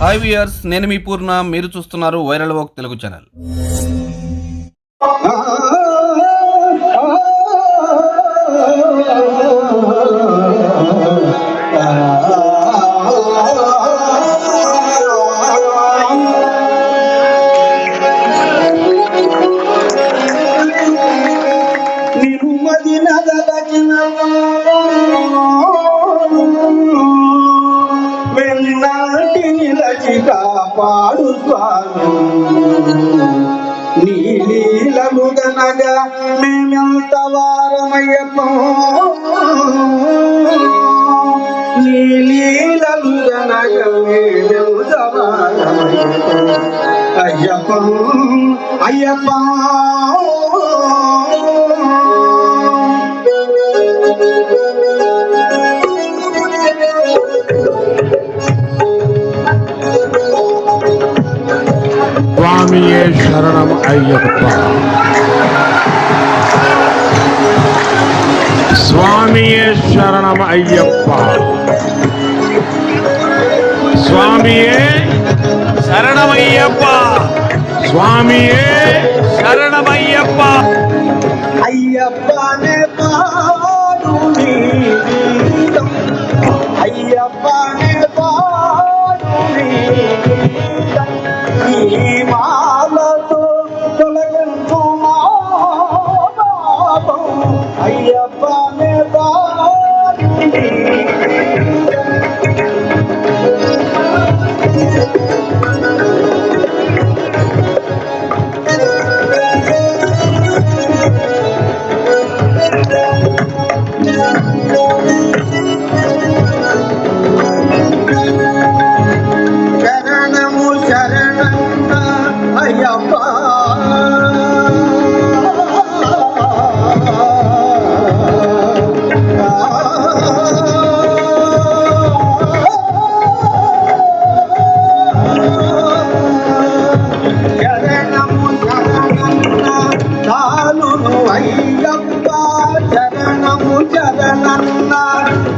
Hi viewers నేను మీ పూర్ణ మీరు చూస్తున్నారు viral walk Telugu channel Oh, కాపాడు స్వామి నీ లీలలు మేమెంత వారమయ్యప్ప. నీ లీలలు మేమెంత వారమయ్యప్ప. అయ్యప్ప ஐயப்பா. சுவாமியே சரணம் ஐயப்பா. சுவாமியே சரணம் ஐயப்பா. சுவாமியே சரணம் ஐயப்பா. ஐயப்பா.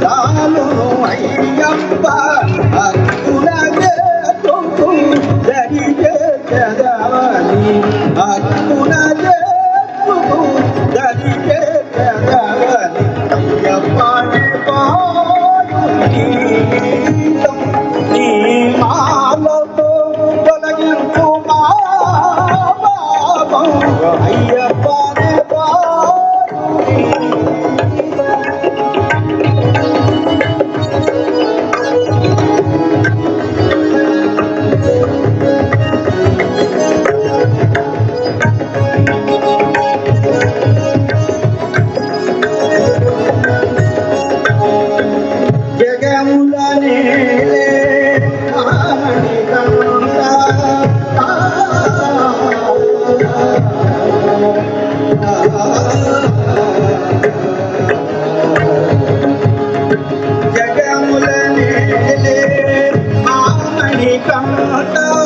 చాలును అయ్యప్ప Oh, Lord.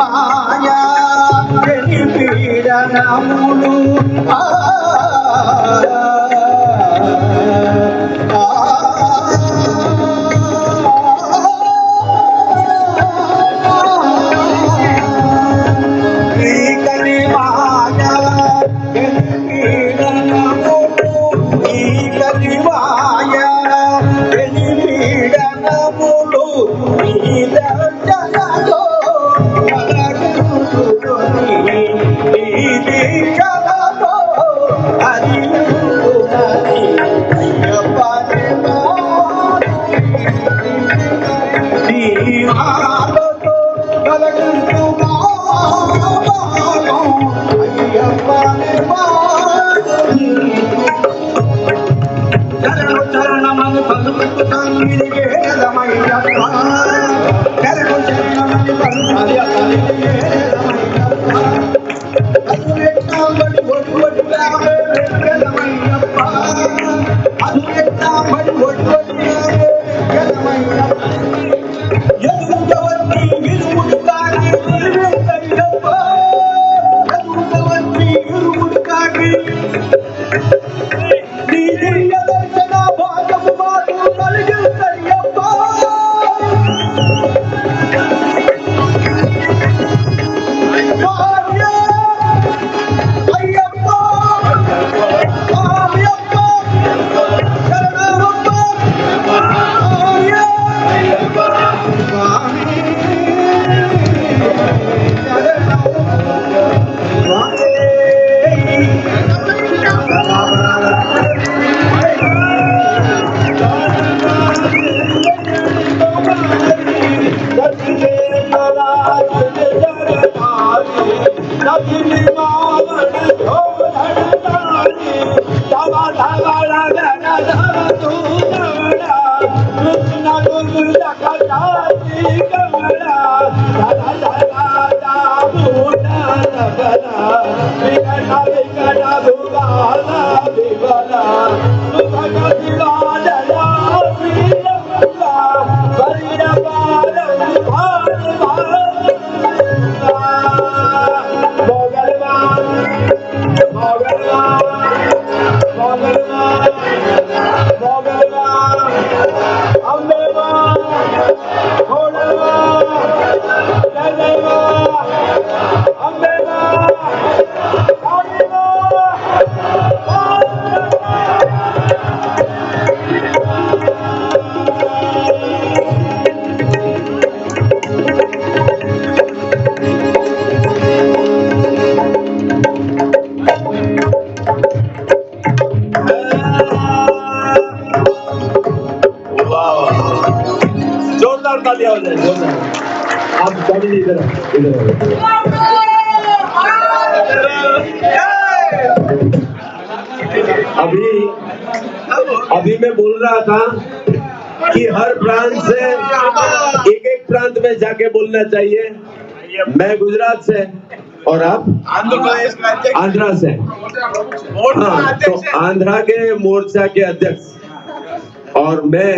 మాయా పీడనములు ఆ Nobody would put down कभी इधर इधर अभी अभी मैं बोल रहा था कि हर प्रांत से एक एक प्रांत में जाके बोलना चाहिए। मैं गुजरात से और आप? आंध्रा से। हाँ, तो आंध्रा के मोर्चा के अध्यक्ष और मैं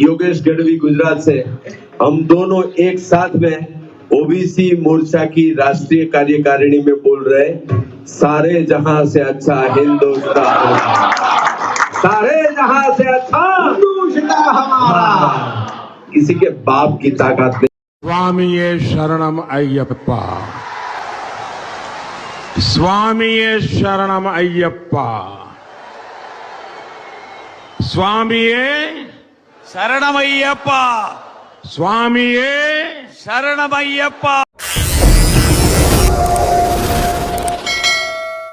योगेश गढ़वी गुजरात से। हम दोनों एक साथ में ओबीसी मोर्चा की राष्ट्रीय कार्यकारिणी में बोल रहे सारे जहाँ से अच्छा हिंदुस्तान। सारे जहाँ से अच्छा हिंदुस्तान हमारा। किसी के बाप की ताकत नहीं। स्वामी शरणम अय्यप्पा। स्वामी शरणम अय्यप्पा। स्वामी शरणम अय्यप्पा। சுவாமியே சரணமையப்பா.